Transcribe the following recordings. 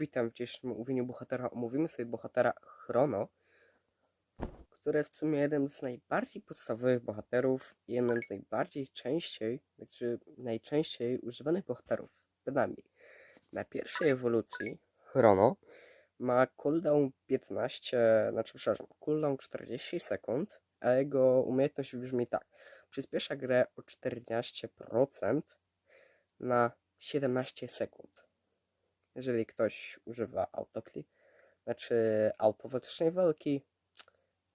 witam w dzisiejszym mówieniu bohatera. Omówimy sobie bohatera Chrono, który jest w sumie jednym z najbardziej podstawowych bohaterów i jednym z najbardziej częściej, znaczy najczęściej używanych bohaterów. Bynajmniej na pierwszej ewolucji Chrono ma cooldown 15, znaczy przepraszam, cooldown 40 sekund, a jego umiejętność brzmi tak. Przyspiesza grę o 14% na 17 sekund. Jeżeli ktoś używa autoklik, znaczy automatycznej walki,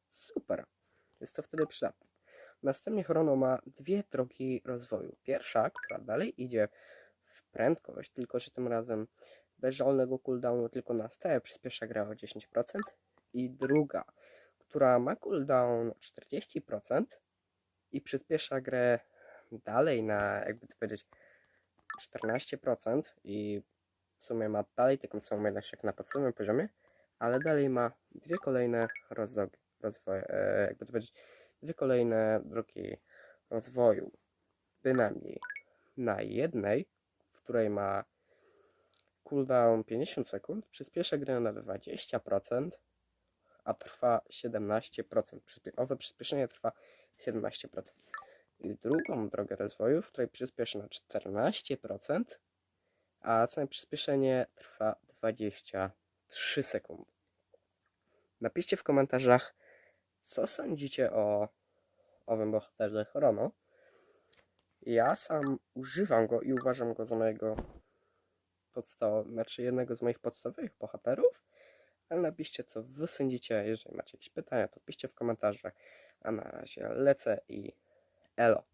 super. Jest to wtedy przydatne. Następnie Chrono ma dwie drogi rozwoju. Pierwsza, która dalej idzie w prędkość, tylko że tym razem bez żadnego cooldownu, tylko na stałe przyspiesza grę o 10%. I druga, która ma cooldown 40% i przyspiesza grę dalej na, jakby to powiedzieć, 14% i w sumie ma dalej taką samą umiejętność jak na podstawowym poziomie, ale dalej ma dwie kolejne rozwoje, rozwoje jakby to powiedzieć, dwie kolejne drogi rozwoju. Bynajmniej na jednej, w której ma cooldown 50 sekund, przyspiesza grę na 20%, a trwa 17%. Przyspie- Owe przyspieszenie trwa 17%. I drugą drogę rozwoju, w której przyspiesza na 14%, a same przyspieszenie trwa 23 sekundy. Napiszcie w komentarzach, co sądzicie o owym bohaterze Chrono. Ja sam używam go i uważam go za mojego znaczy jednego z moich podstawowych bohaterów, ale napiszcie co wy sądzicie, jeżeli macie jakieś pytania, to piszcie w komentarzach, a na razie lecę i elo.